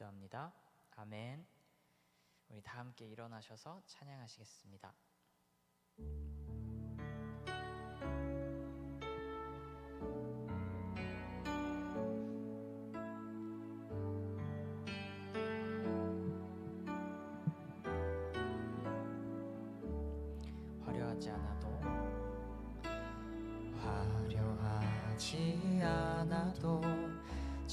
기도합니다. 아멘. 우리 다 함께 일어나셔서 찬양하시겠습니다.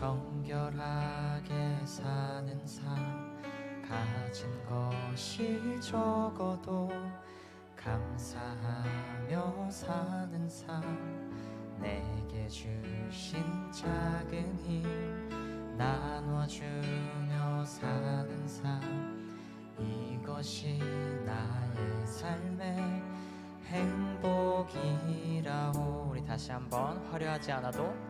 정결하게 사는 삶 가진 것이 적어도 감사하며 사는 삶. 내게 주신 작은 힘 나눠주며 사는 삶. 이것이 나의 삶의 행복이라오. 우리 다시 한번 화려하지 않아도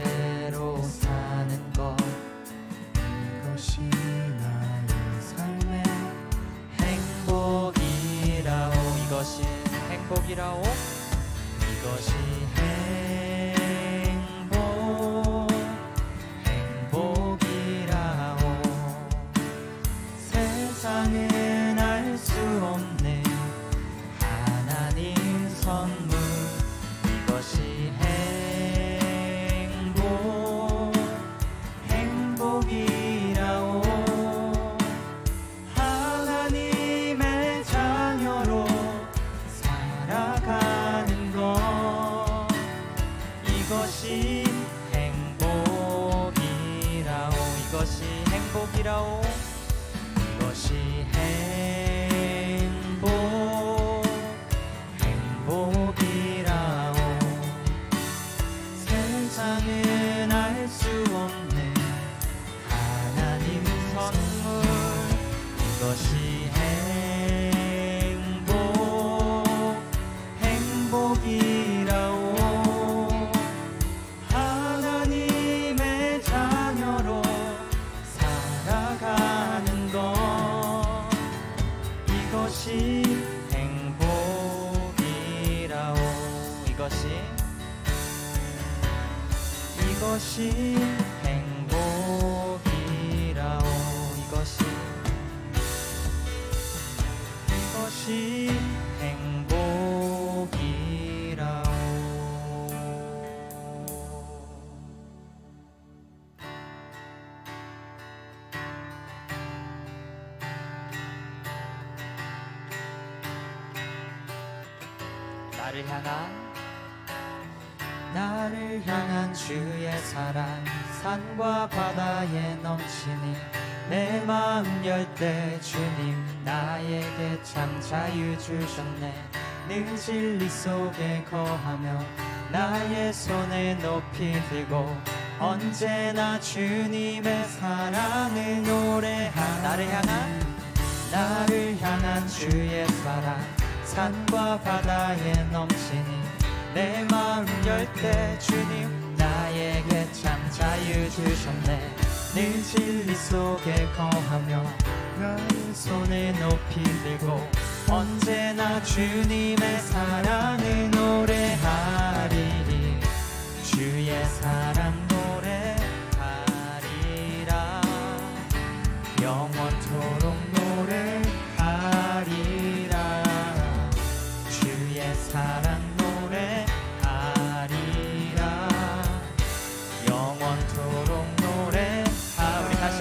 주의 사랑 산과 바다에 넘치니 내 마음 열 때 주님 나에게 참 자유 주셨네. 늘 진리 속에 거하며 나의 손에 높이 들고 언제나 주님의 사랑을 노래하 나를 향한 나를 향한 주의 사랑 산과 바다에 넘치니 내 마음 열 때 주님 주셨네. 늘 진리 속에 거하며 나의 손을 높이 들고 언제나 주님의 사랑을 노래하리리 주의 사랑 노래하리라. 영원토록 노래하리라. 주의 사랑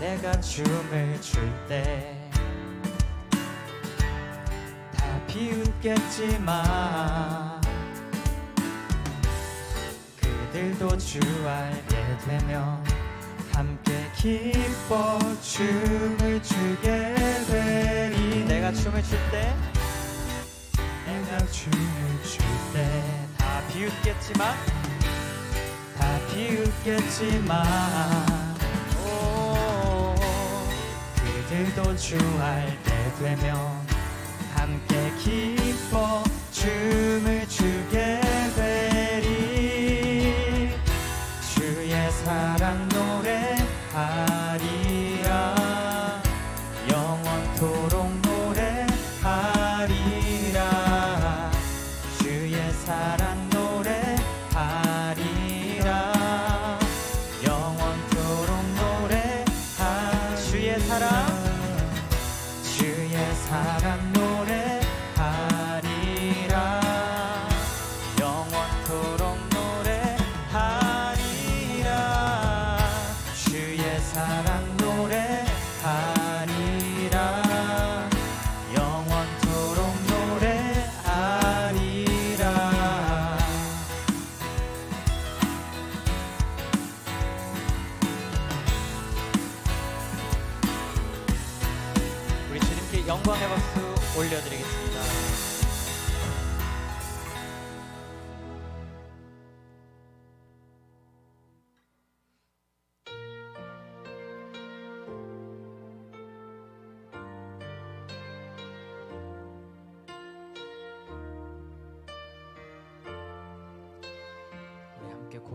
내가 춤을 출 때 다 비웃겠지만 그들도 주 알게 되면 함께 기뻐 춤을 추게 되리. 내가 춤을 출 때 내가 춤을 출 때 다 비웃겠지만 다 비웃겠지만 그들도 주 알게 되면 함께 기뻐 춤을 추게 사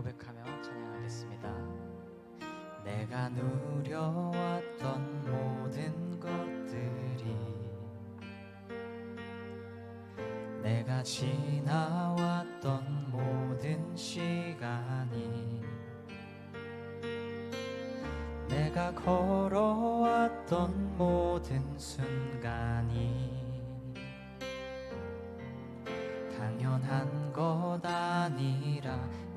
고백하며 찬양하겠습니다. 내가 누려왔던 모든 것들이 내가 지나왔던 모든 시간이 내가 걸어왔던 모든 순간이 당연한 것 아니라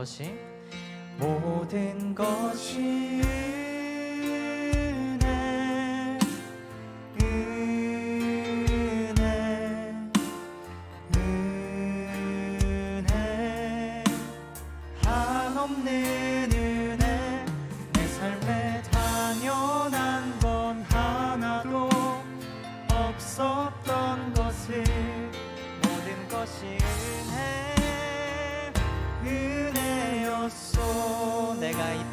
것이 모든 것이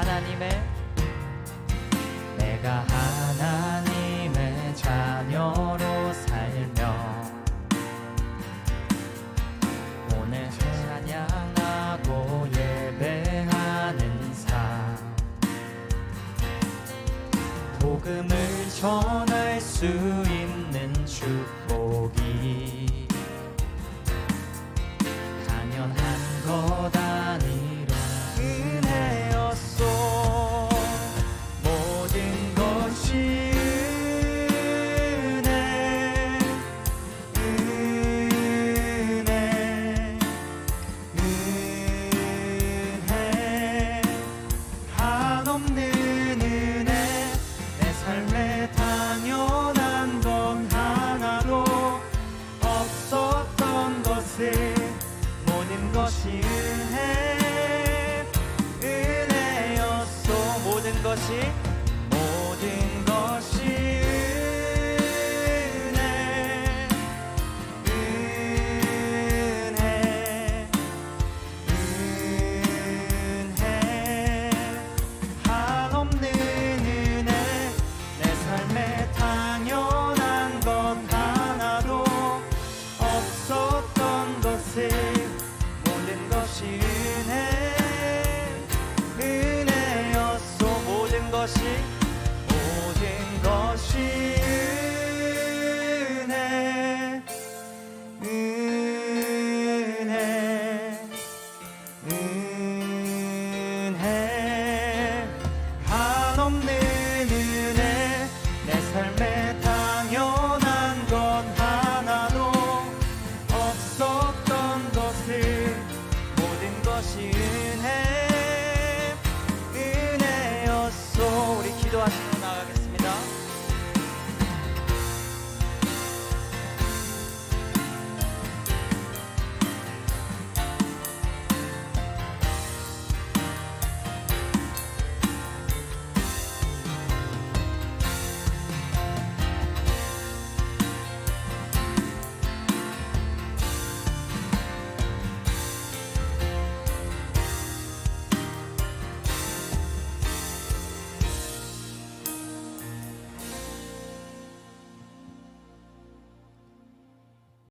하나님의 내가 하나님의 자녀로 살며 오늘 찬양하고 예배하는 삶 복음을 전할 수 것이